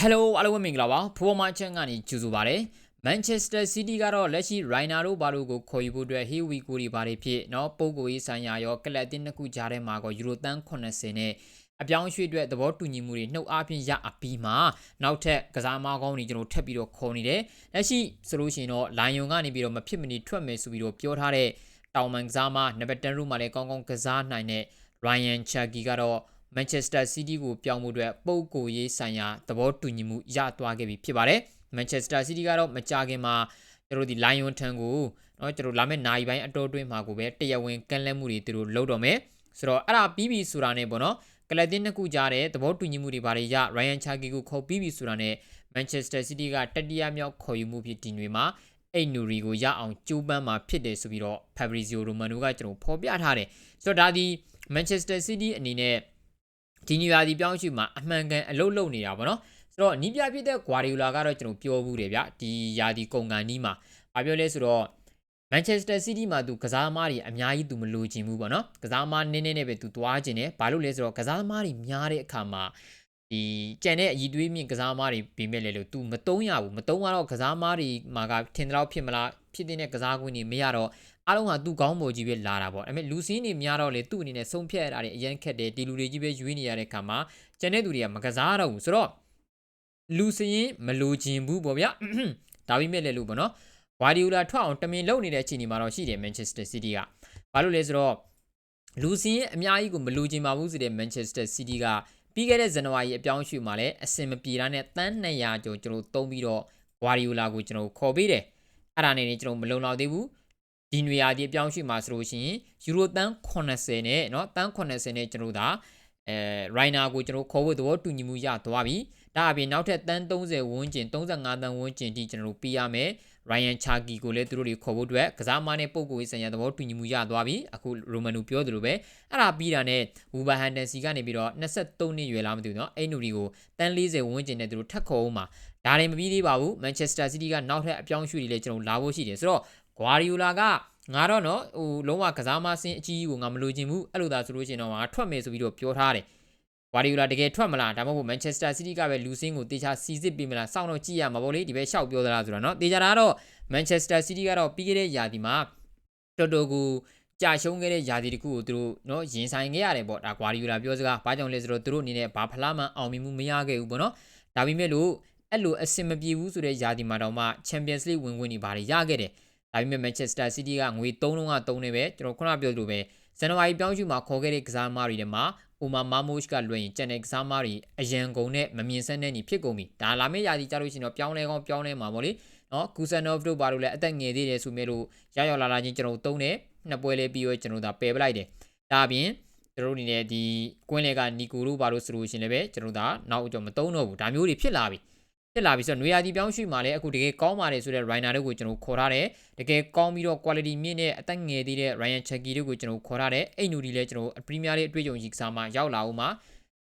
Hello အားလုံးပဲမင်္ဂလာပါဖိုးမချန်ကနေကြိုဆိုပါရစေ Manchester City ကတော့လက်ရှိ Raina တို့ဘာလို့ကိုခေါ်ယူဖို့အတွက် Here we go တွေဘာတွေဖြစ်เนาะပုံကိုရေးဆိုင်ရာရောကလပ်တင်နှစ်ခုကြားထဲမှာကောယူရိုတန်း80နဲ့အပြောင်းအရွှေ့အတွက်သဘောတူညီမှုတွေနှုတ်အားဖြင့်ရအပြီးမှာနောက်ထပ်ကစားမကောင်းတွေကျွန်တော်ထပ်ပြီးတော့ခေါ်နေတယ်လက်ရှိဆိုလို့ရှိရင်တော့ Lion ကနေပြီးတော့မဖြစ်မနေထွက်မယ်ဆိုပြီးတော့ပြောထားတဲ့တောင်မန်ကစားမနံပါတ်10ရုမှာလည်းကောင်းကောင်းကစားနိုင်တဲ့ Ryan Cherky ကတော့ Manchester City ကိုပြောင်းဖို့အတွက်ပုံကိုရေးဆိုင်ရာသဘောတူညီမှုရသွားခဲ့ပြီဖြစ်ပါတယ်။ Manchester City ကတော့မကြခင်မှာကျွန်တော်တို့ဒီ Lion ထံကိုเนาะကျွန်တော်လာမယ့်နိုင်ပိုင်းအတော်တွင်းမှာကိုပဲတရားဝင်ကန့်လန့်မှုတွေသူတို့လုပ်တော့မယ်။ဆိုတော့အဲ့ဒါပြီးပြီဆိုတာနဲ့ပေါ့နော်။ကလပ်တင်နှစ်ခုကြားတဲ့သဘောတူညီမှုတွေဘာတွေရ Ryan Cherky ကိုခေါ်ပြီးပြီဆိုတာနဲ့ Manchester City ကတတိယမြောက်ခေါ်ယူမှုဖြစ်ဒီညွေမှာအိတ်နူရီကိုရအောင်ကြိုးပမ်းမှာဖြစ်တယ်ဆိုပြီးတော့ Fabrizio Romano ကကျွန်တော်ဖော်ပြထားတယ်။ဆိုတော့ဒါဒီ Manchester City အနေနဲ့ ဒီညရာဒီပြောင်းရွှေ့မှာအမှန်ကန်အလုပ်လုပ်နေတာပေါ့နော်ဆိုတော့နီးပြဖြစ်တဲ့ Guardiola ကတော့ကျွန်တော်ပြောဘူးတယ်ဗျဒီယာဒီကုန်ကန်နီးမှာဘာပြောလဲဆိုတော့ Manchester City မှာသူကစားသမားတွေအများကြီးသူမလိုချင်ဘူးပေါ့နော်ကစားသမားနည်းနည်းနဲ့ပဲသူသွားချင်တယ်ဘာလို့လဲဆိုတော့ကစားသမားတွေများတဲ့အခါမှာဒီကြံတဲ့အည်သွေးမြင့်ကစားသမားတွေပြီးမဲ့လေလို့ तू မတုံးရဘူးမတုံးတော့ကစားသမားတွေမှာကထင်တော့ဖြစ်မလားဖြစ်တဲ့ကစားကွင်းတွေမရတော့ အားလုံးကသူ့ကောင်းပေါ်ကြီးပဲလာတာပေါ့ဒါပေမဲ့လူစင်းတွေများတော့လေသူ့အနေနဲ့ဆုံးဖြတ်ရတာတွေအရင်ခက်တယ်ဒီလူတွေကြီးပဲရွေးနေရတဲ့ခါမှာကျန်တဲ့သူတွေကမကစားတော့ဘူးဆိုတော့လူစင်းမလိုချင်ဘူးပေါ့ဗျာဒါပေမဲ့လေလို့ပေါ့နော်ဝါဒီယိုလာထွက်အောင်တမင်လုပ်နေတဲ့အချိန်ဒီမှာတော့ရှိတယ်မန်ချက်စတာစီးတီးကဘာလို့လဲဆိုတော့လူစင်းအများကြီးကိုမလိုချင်ပါဘူးဆိုတဲ့မန်ချက်စတာစီးတီးကပြီးခဲ့တဲ့ဇန်နဝါရီအပြောင်းရွှေ့မှာလည်းအစင်မပြေတာနဲ့တန်း200ကျော်ကျွန်တော်သုံးပြီးတော့ဝါဒီယိုလာကိုကျွန်တော်ခေါ်ပေးတယ်အဲ့ဒါနဲ့နေကျွန်တော်မလုံလောက်သေးဘူး ဒီနွေရာသီအပြောင်းရွှေ့မှာဆိုလို့ရှိရင်ယူရိုတန်း80နဲ့เนาะတန်း80နဲ့ကျွန်တော်ဒါအဲရိုင်နာကိုကျွန်တော်ခေါ်ဖို့သဘောတူညီမှုရသွားပြီဒါအပြင်နောက်ထပ်တန်း30ဝန်းကျင်35တန်းဝန်းကျင်တိကျွန်တော်ပေးရမယ်ရိုင်ယန်ချာကီကိုလည်းသူတို့တွေခေါ်ဖို့အတွက်ကစားမနဲ့ပုံကိုရေးဆိုင်ရာသဘောတူညီမှုရသွားပြီအခုရိုမန်နူပြောသလိုပဲအဲ့ဒါပြီးတာနဲ့ဝူဘာဟန်တန်စီကနေပြီးတော့23နှစ်ရွယ်လာမသိဘူးเนาะအဲ့နူရီကိုတန်း40ဝန်းကျင်နဲ့သူတို့ထပ်ခေါ်အောင်မှာဒါတွေမပြီးသေးပါဘူးမန်ချက်စတာစီးတီးကနောက်ထပ်အပြောင်းရွှေ့တွေလည်းကျွန်တော်လာဖို့ရှိတယ်ဆိုတော့ ဝါရီယိုလာကငါတော့နော်ဟိုလုံးဝကစားမဆင်းအကြီးကြီးကိုငါမလိုချင်ဘူးအဲ့လိုသာဆိုလို့ရှိရင်တော့ငါထွက်မယ်ဆိုပြီးတော့ပြောထားတယ်ဝါရီယိုလာတကယ်ထွက်မလားဒါမှမဟုတ်မန်ချက်စတာစီးတီးကပဲလူစင်းကိုတေချာစီစစ်ပေးမလားစောင့်တော့ကြည့်ရမှာပေါ့လေဒီဘက်လျှောက်ပြောသလားဆိုတော့နော်တေချာတာတော့မန်ချက်စတာစီးတီးကတော့ပြီးခဲ့တဲ့ရာသီမှာတော်တော်ကိုကြာရှုံးခဲ့တဲ့ယာတီတခုကိုသူတို့နော်ရင်ဆိုင်ခဲ့ရတယ်ပေါ့ဒါဂွာဒီယိုလာပြောစကားဘာကြောင့်လဲဆိုတော့သူတို့အနေနဲ့ဘာဖလားမှအောင်မြင်မှုမရခဲ့ဘူးပေါ့နော်ဒါပေမဲ့လို့အဲ့လိုအဆင်မပြေဘူးဆိုတဲ့ယာတီမှာတော့မှ Champions League ဝင်ခွင့်တွေဘာတွေရခဲ့တယ် ဒါပေမဲ့ Manchester City ကငွေ3လုံးက3နေပဲကျွန်တော်ခုနပြောသလိုပဲဇန်နဝါရီပြောင်းရွှေ့မှာခေါ်ခဲ့တဲ့ကစားသမားတွေထဲမှာအိုမာမာမို့ချ်ကလွှဲရင်ကျန်တဲ့ကစားသမားတွေအရန်ကုန်နဲ့မမြင်ဆန်းတဲ့ညီဖြစ်ကုန်ပြီဒါလာမယ့်ရာသီကြလို့ရှိရင်တော့ပြောင်းလဲကောင်းပြောင်းလဲမှာပေါ့လေနော်ကူဆန်နို့တို့ဘာလို့လဲအသက်ငယ်သေးတယ်ဆိုမြဲလို့ရောက်ရောက်လာလာချင်းကျွန်တော်တုံးတယ်နှစ်ပွဲလေးပြီးတော့ကျွန်တော်ဒါပယ်ပလိုက်တယ်ဒါအပြင်ကျွန်တော်တို့အနေနဲ့ဒီကွင်းလေကနီကိုတို့ဘာလို့ဆိုလို့ရှင်လည်းပဲကျွန်တော်ဒါနောက်အကြောမတုံးတော့ဘူးဒါမျိုးတွေဖြစ်လာပြီ ဖြစ်လာပြီဆိုတော့နွေရာသီပြောင်းရွှေ့မှာလည်းအခုတကယ်ကောင်းပါတယ်ဆိုတဲ့ Rainer တို့ကိုကျွန်တော်ခေါ်ထားတယ်တကယ်ကောင်းပြီးတော့ quality မြင့်တဲ့အသက်ငယ်သေးတဲ့ Ryan Cherky တို့ကိုကျွန်တော်ခေါ်ထားတယ်အိတ်နူဒီလည်းကျွန်တော် Premier League အတွေ့အကြုံကြီးကစားမှရောက်လာအောင်မှာ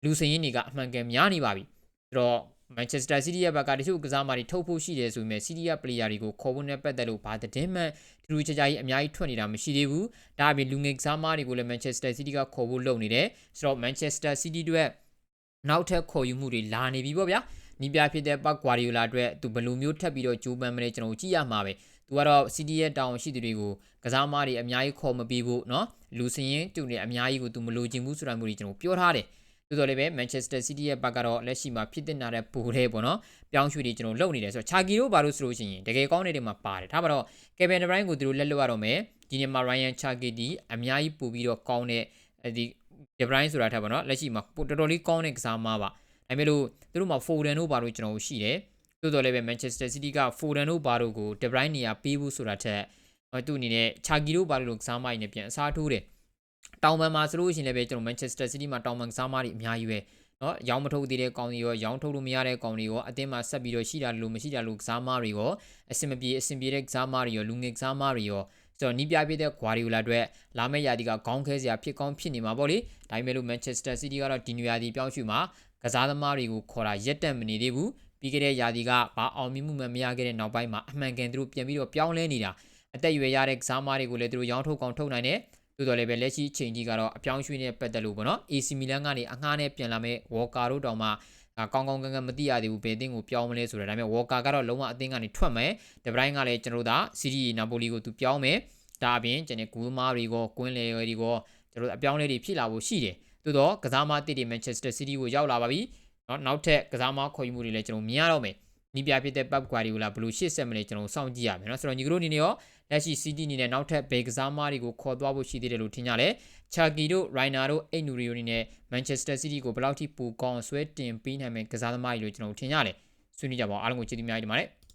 လူစင်ရင်တွေကအမှန်ကန်များနေပါပြီဆိုတော့ Manchester City ရဲ့ဘက်ကတချို့ကစားမတွေထုတ်ဖို့ရှိတယ်ဆိုပေမဲ့ City ရဲ့ player တွေကိုခေါ်ဖို့နဲ့ပတ်သက်လို့ဘာသတင်းမှထူးထူးခြားခြားကြီးအများကြီးထွက်နေတာမရှိသေးဘူးဒါအပြင်လူငယ်ကစားမတွေကိုလည်း Manchester City ကခေါ်ဖို့လုပ်နေတယ်ဆိုတော့ Manchester City တို့နောက်ထပ်ခေါ်ယူမှုတွေလာနေပြီပေါ့ဗျာ နီးပြဖြစ်တဲ့ပတ်ဂွာဒီယိုလာအတွက်သူဘယ်လိုမျိုးထပ်ပြီးတော့ဂျိုးပန်မလဲကျွန်တော်ကြည့်ရမှာပဲသူကတော့ CD ရဲ့တောင်းရှိသူတွေကိုကစားသမားတွေအများကြီးခေါ်မပေးဘူးเนาะလူစင်းရင်တူနေအများကြီးကိုသူမလိုချင်ဘူးဆိုတာမျိုးတွေကျွန်တော်ပြောထားတယ်သို့တော်လည်းပဲ Manchester City ရဲ့ဘက်ကတော့လက်ရှိမှာဖြစ်တင်လာတဲ့ပူတဲ့ပေါ့နော်ပြောင်းရွှေ့တွေကျွန်တော်လုပ်နေတယ်ဆိုတော့ Chagi တို့ဘာလို့ဆိုလို့ရှိရင်တကယ်ကောင်းနေတဲ့မှာပါတယ်ဒါပါတော့ Kevin De Bruyne ကိုသူတို့လက်လွတ်ရတော့မယ်ဒီနေ့မှာ Ryan Chagi ဒီအများကြီးပူပြီးတော့ကောင်းတဲ့ဒီ De Bruyne ဆိုတာထားပါတော့လက်ရှိမှာတော်တော်လေးကောင်းတဲ့ကစားသမားပါ အဲမျိုးလို့သူတို့မှာ Foden တို့ဘာလို့ကျွန်တော်ရှိတယ်သို့တော်လည်းပဲ Manchester City က Foden တို့ဘာလို့ကို De Bruyne နေရာပေးဖို့ဆိုတာထက်သူအနေနဲ့ Chagi တို့ဘာလို့ကစားမိုင်းနဲ့ပြန်အစားထိုးတယ်တောင်ပန်မှာဆိုလို့ရှိရင်လည်းပဲကျွန်တော် Manchester City မှာတောင်ပန်ကစားမတွေအများကြီးပဲနော်ရောင်းမထုတ်သေးတဲ့ကောင်တွေရောရောင်းထုတ်လို့မရတဲ့ကောင်တွေရောအတင်းမှာဆက်ပြီးတော့ရှိတာလို့မရှိတာလို့ကစားမတွေရောအဆင်မပြေအဆင်ပြေတဲ့ကစားမတွေရောလူငယ်ကစားမတွေရောကျွန်တော်နီးပြပြတဲ့ဂွာဒီယိုလာအတွက်လာမယ့်ရာသီကခေါင်းခဲစရာဖြစ်ကောင်းဖြစ်နေမှာပေါ့လေဒါပေမဲ့လို့ Manchester City ကတော့ဒီနွေရာသီပြောင်းရွှေ့မှာကစားသမားတွေကိုခေါ်တာရက်တက်မနေသေးဘူးပြီးခဲ့တဲ့ရာသီကဘာအောင်မြင်မှုမှမရခဲ့တဲ့နောက်ပိုင်းမှာအမှန်ကန်သူတို့ပြန်ပြီးတော့ပြောင်းလဲနေတာအသက်အရွယ်ရတဲ့ကစားသမားတွေကိုလည်းသူတို့ရောင်းထုတ်ကောင်ထုတ်နိုင်တယ်သို့တော်လည်းပဲလက်ရှိအချိန်ကြီးကတော့အပြောင်းရွှေ့နဲ့ပတ်သက်လို့ပေါ့နော် AC Milan ကနေအငှားနဲ့ပြန်လာမဲ့ Walker တို့တောင်မှဒါကောင်းကောင်းကန်းကန်းမသိရသေးဘူးဘယ်အသင်းကိုပြောင်းမလဲဆိုတော့ဒါပေမဲ့ဝါကာကတော့လုံးဝအသင်းကနေထွက်မယ်ဒီဘရိုင်းကလည်းကျွန်တော်တို့ဒါစီးရီနာပိုလီကိုသူပြောင်းမယ်ဒါအပြင်ကျွန်တော်ဂူမားတွေကိုကွင်းလေတွေကိုကျွန်တော်တို့အပြောင်းလဲတွေဖြစ်လာဖို့ရှိတယ် သို့တော့ကစားမတစ်တွေ Manchester City ကိုရောက်လာပါပြီเนาะနောက်ထပ်ကစားမခေါ်ယူမှုတွေလည်းကျွန်တော်မြင်ရတော့မယ်နီးပြဖြစ်တဲ့ Pep Guardiola ဘယ်လိုရှေ့ဆက်မလဲကျွန်တော်စောင့်ကြည့်ရမယ်เนาะဆိုတော့ညီကတို့အနေနဲ့ရောလက်ရှိ City အနေနဲ့နောက်ထပ်ဘယ်ကစားမတွေကိုခေါ်သွားဖို့ရှိသေးတယ်လို့ထင်ကြလဲချာကီတို့ရိုင်နာတို့အိတ်နူရီယိုအနေနဲ့ Manchester City ကိုဘယ်လောက်ထိပူကောင်းဆွဲတင်ပေးနိုင်မယ်ကစားသမားကြီးလို့ကျွန်တော်ထင်ကြတယ်ဆွေးနွေးကြပါအောင်အားလုံးကိုကျေးဇူးများကြီးတင်ပါတယ်